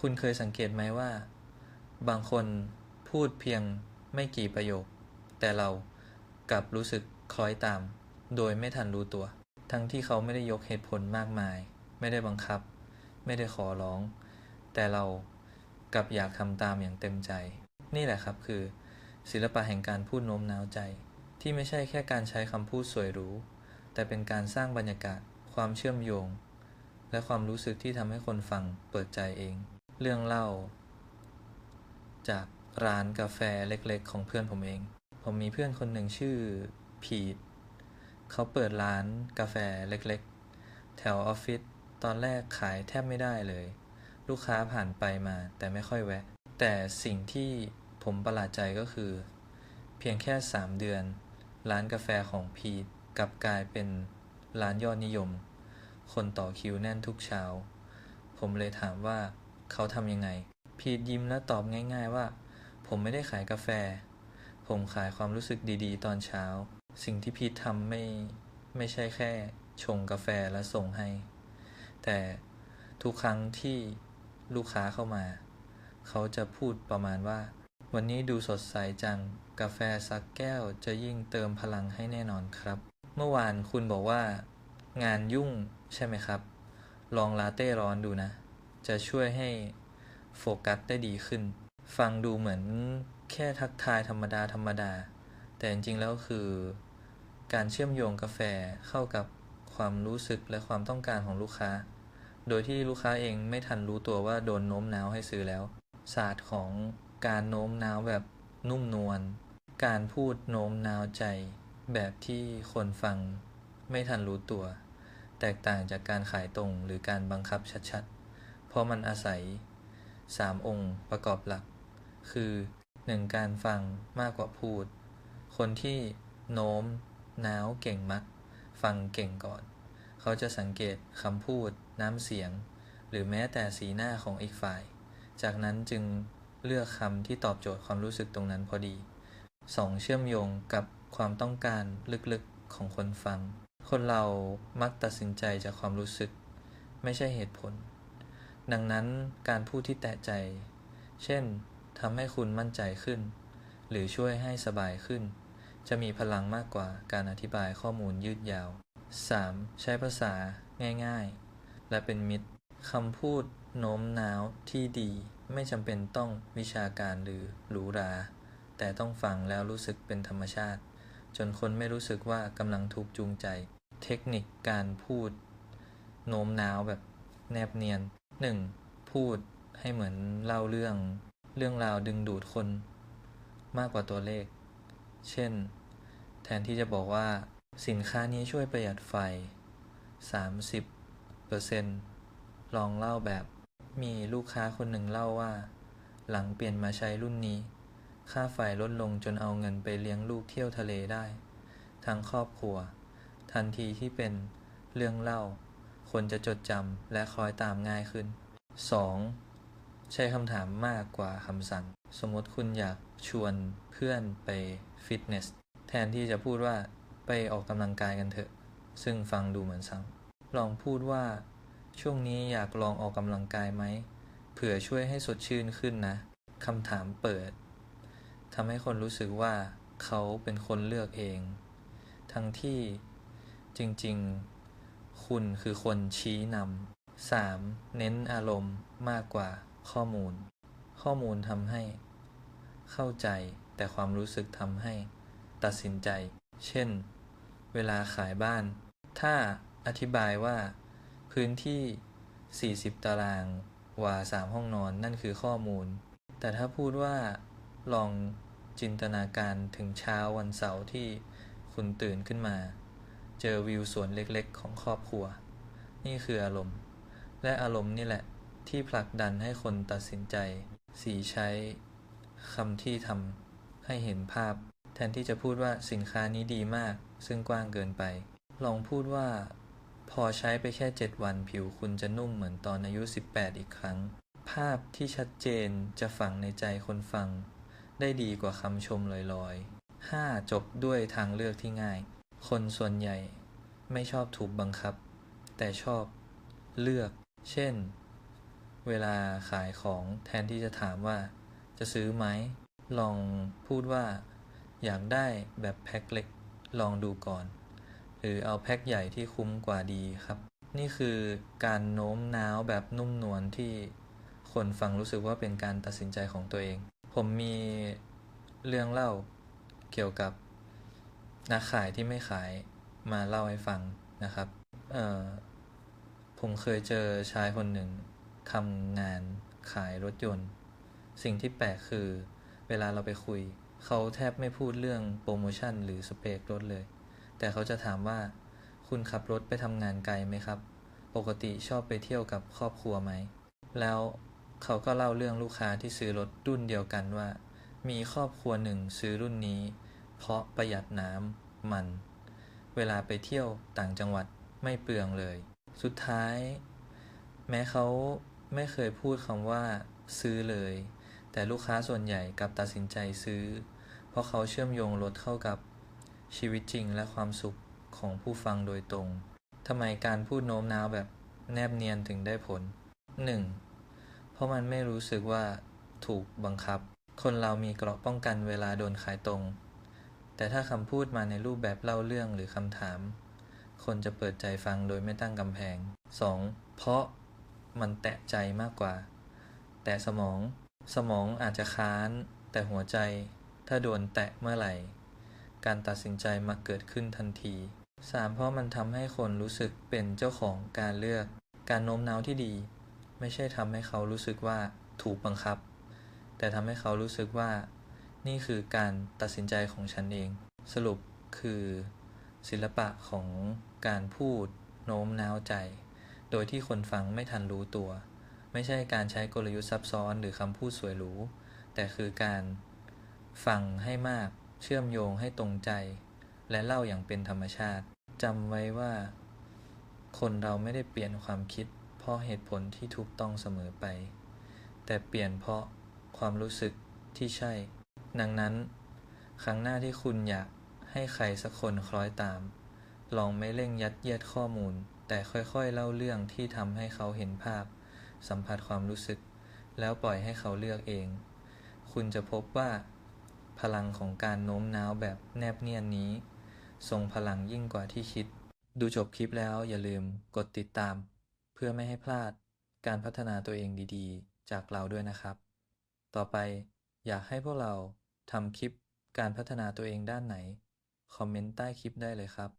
คุณเคยสังเกตไหมว่า บางคนพูดเพียงไม่กี่ประโยค แต่เรากลับรู้สึกคล้อยตาม โดยไม่ทันรู้ตัว ทั้งที่เขาไม่ได้ยกเหตุผลมากมาย ไม่ได้บังคับ ไม่ได้ขอร้อง แต่เรากลับอยากทำตามอย่างเต็มใจ นี่แหละครับคือ ศิลปะแห่งการพูดโน้มน้าวใจ ที่ไม่ใช่แค่การใช้คำพูดสวยหรูแต่เป็นการสร้างบรรยากาศความเชื่อมโยง และความรู้สึกที่ทำให้คนฟังเปิดใจเอง เรื่องเล่า จากร้านกาแฟเล็กๆ ของเพื่อนผมเอง ผมมีเพื่อนคนหนึ่งชื่อพีทเขาเปิดร้านกาแฟเล็กๆ แถวออฟฟิศตอนแรกขายแทบไม่ได้เลย ลูกค้าผ่านไปมาแต่ไม่ค่อยแวะ แต่สิ่งที่ผมประหลาดใจก็คือ เพียงแค่ 3 เดือน ร้านกาแฟของพีทกลับกลายเป็นร้านยอดนิยม คนต่อคิวแน่นทุกเช้า ผมเลยถามว่า เขาทำยังไง พีทยิ้มและตอบง่ายๆว่า ผมไม่ได้ขายกาแฟ ผมขายความรู้สึกดีๆ ตอนเช้า สิ่งที่พีททำไม่ไม่ใช่แค่ ชงกาแฟและส่งให้ แต่ทุกครั้งที่ลูกค้าเข้ามา เขาจะพูดประมาณว่า วันนี้ดูสดใสจัง กาแฟสักแก้วจะยิ่งเติมพลังให้แน่นอนครับ เมื่อวานคุณบอกว่า งานยุ่งใช่ไหมครับ ลองลาเต้ร้อนดูนะ จะช่วยให้โฟกัสได้ดีขึ้น ฟังดูเหมือนแค่ทักทายธรรมดาธรรมดา แต่จริงๆแล้วคือ การเชื่อมโยงกาแฟเข้ากับความรู้สึกและความต้องการของลูกค้า โดยที่ลูกค้าเองไม่ทันรู้ตัวว่าโดนโน้มน้าวให้ซื้อแล้ว ศาสตร์ของการโน้มน้าวแบบนุ่มนวล การพูดโน้มน้าวใจ แบบที่คนฟังไม่ทันรู้ตัว แตกต่างจากการขายตรงหรือการบังคับชัดๆ ราะมันอาศัย 3 องค์ประกอบหลัก คือ 1. การฟังมากกว่าพูด คนที่โน้ม น้าวเก่งมัก ฟังเก่งก่อน เขาจะสังเกตคำพูด น้ำเสียง หรือแม้แต่สีหน้าของอีกฝ่าย จากนั้นจึงเลือกคำที่ตอบโจทย์ความรู้สึกตรงนั้นพอดี 2. เชื่อมโยงกับความต้องการลึกๆของคนฟัง คนเรามักตัดสินใจจากความรู้สึก ไม่ใช่เหตุผล ดังนั้นการพูดที่แตะใจ เช่นทำให้คุณมั่นใจขึ้น หรือช่วยให้สบายขึ้น จะมีพลังมากกว่าการอธิบายข้อมูลยืดยาว 3. ใช้ภาษาง่ายๆ และเป็นมิตรคำพูดโน้มน้าวที่ดี ไม่จำเป็นต้องวิชาการหรือหรูหรา แต่ต้องฟังแล้วรู้สึกเป็นธรรมชาติ จนคนไม่รู้สึกว่ากำลังถูกจูงใจ เทคนิคการพูด โน้มน้าวแบบแนบเนียน 1. พูดให้เหมือนเล่าเรื่องเรื่องราวดึงดูดคนมากกว่าตัวเลข เช่น แทนที่จะบอกว่า สินค้านี้ช่วยประหยัดไฟ 30%ลองเล่าแบบ มีลูกค้าคนหนึ่งเล่าว่า หลังเปลี่ยนมาใช้รุ่นนี้ ค่าไฟลดลงจนเอาเงินไปเลี้ยงลูกเที่ยวทะเลได้ ทั้งครอบครัว ทันทีที่เป็นเรื่องเล่า คนจะจดจำและคอยตามง่ายขึ้น 2. ใช้คำถามมากกว่าคำสั่ง สมมติคุณอยากชวนเพื่อนไปฟิตเนส แทนที่จะพูดว่าไปออกกำลังกายกันเถอะ ซึ่งฟังดูเหมือนสั่งลองพูดว่า ช่วงนี้อยากลองออกกำลังกายไหมเผื่อช่วยให้สดชื่นขึ้นนะคำถามเปิดทำให้คนรู้สึกว่าเขาเป็นคนเลือกเอง ทั้งที่จริง ๆ คุณคือคนชี้นำา 3. เน้นอารมณ์มากกว่าข้อมูล ข้อมูลทำให้ เข้าใจแต่ความรู้สึกทำให้ ตัดสินใจ เช่น เวลาขายบ้าน ถ้าอธิบายว่า พื้นที่ 40 ตารางวา3ห้องนอนนั่นคือข้อมูล แต่ถ้าพูดว่าลองจินตนาการถึงเช้าวันเสาร์ที่คุณตื่นขึ้นมา เจอวิวสวนเล็กๆ ของครอบครัว นี่คืออารมณ์ และอารมณ์นี่แหละ ที่ผลักดันให้คนตัดสินใจ สีใช้คำที่ทำให้เห็นภาพ แทนที่จะพูดว่าสินค้านี้ดีมาก ซึ่งกว้างเกินไป ลองพูดว่า พอใช้ไปแค่ 7 วันผิวคุณจะนุ่มเหมือนตอนอายุ 18 อีกครั้ง ภาพที่ชัดเจนจะฝังในใจคนฟัง ได้ดีกว่าคำชมลอยๆ 5. จบด้วยทางเลือกที่ง่าย คนส่วนใหญ่ไม่ชอบถูกบังคับ แต่ชอบเลือก เช่น เวลาขายของแทนที่จะถามว่าจะซื้อไหม ลองพูดว่า อยากได้แบบแพ็คเล็ก ลองดูก่อน หรือเอาแพ็คใหญ่ที่คุ้มกว่าดีครับ นี่คือการโน้มน้าวแบบนุ่มนวลที่คนฟังรู้สึกว่าเป็นการตัดสินใจของตัวเอง ผมมีเรื่องเล่าเกี่ยวกับ นักขายที่ไม่ขายมาเล่าให้ฟังนะครับเออผมเคยเจอชายคนหนึ่งทำงานขายรถยนต์ สิ่งที่แปลกคือ เวลาเราไปคุย เขาแทบไม่พูดเรื่องโปรโมชั่นหรือสเปครถเลย แต่เขาจะถามว่า คุณขับรถไปทำงานไกลไหมครับ ปกติชอบไปเที่ยวกับครอบครัวไหม แล้วเขาก็เล่าเรื่องลูกค้าที่ซื้อรถรุ่นเดียวกันว่า มีครอบครัวหนึ่งซื้อรุ่นนี้ เพราะประหยัดน้ำมัน เวลาไปเที่ยวต่างจังหวัดไม่เปลืองเลย สุดท้าย แม้เขาไม่เคยพูดคำว่า ซื้อเลย แต่ลูกค้าส่วนใหญ่กลับตัดสินใจซื้อ เพราะเขาเชื่อมโยงรถเข้ากับชีวิตจริงและความสุขของผู้ฟังโดยตรงทำไมการพูดโน้มน้าวแบบแนบเนียนถึงได้ผล 1. เพราะมันไม่รู้สึกว่าถูกบังคับ คนเรามีเกราะป้องกันเวลาโดนขายตรง แต่ถ้าคำพูดมาในรูปแบบเล่าเรื่องหรือคำถาม คนจะเปิดใจฟังโดยไม่ตั้งกำแพง 2. เพราะมันแตะใจมากกว่า แต่สมองสมองอาจจะค้าน แต่หัวใจ ถ้าโดนแตะเมื่อไหร่ การตัดสินใจมาเกิดขึ้นทันที 3. เพราะมันทำให้คนรู้สึกเป็นเจ้าของการเลือก การโน้มน้าวที่ดี ไม่ใช่ทำให้เขารู้สึกว่าถูกบังคับ แต่ทำให้เขารู้สึกว่า นี่คือการตัดสินใจของฉันเอง สรุปคือศิลปะของการพูดโน้มน้าวใจ โดยที่คนฟังไม่ทันรู้ตัว ไม่ใช่การใช้กลยุทธ์ซับซ้อนหรือคำพูดสวยหรู แต่คือการฟังให้มาก เชื่อมโยงให้ตรงใจ และเล่าอย่างเป็นธรรมชาติจำไว้ว่า คนเราไม่ได้เปลี่ยนความคิด เพราะเหตุผลที่ถูกต้องเสมอไป แต่เปลี่ยนเพราะความรู้สึกที่ใช่ ดังนั้น ครั้งหน้าที่คุณอยากให้ใครสักคนคล้อยตาม ลองไม่เร่งยัดเยียดข้อมูล แต่ค่อยๆเล่าเรื่องที่ทำให้เขาเห็นภาพ สัมผัสความรู้สึก แล้วปล่อยให้เขาเลือกเอง คุณจะพบว่า พลังของการโน้มน้าวแบบแนบเนียนนี้ทรงพลังยิ่งกว่าที่คิด ดูจบคลิปแล้วอย่าลืมกดติดตาม เพื่อไม่ให้พลาดการพัฒนาตัวเองดีๆ จากเราด้วยนะครับ ต่อไปอยากให้พวกเรา ทำคลิปการพัฒนาตัวเองด้านไหน คอมเมนต์ใต้คลิปได้เลยครับ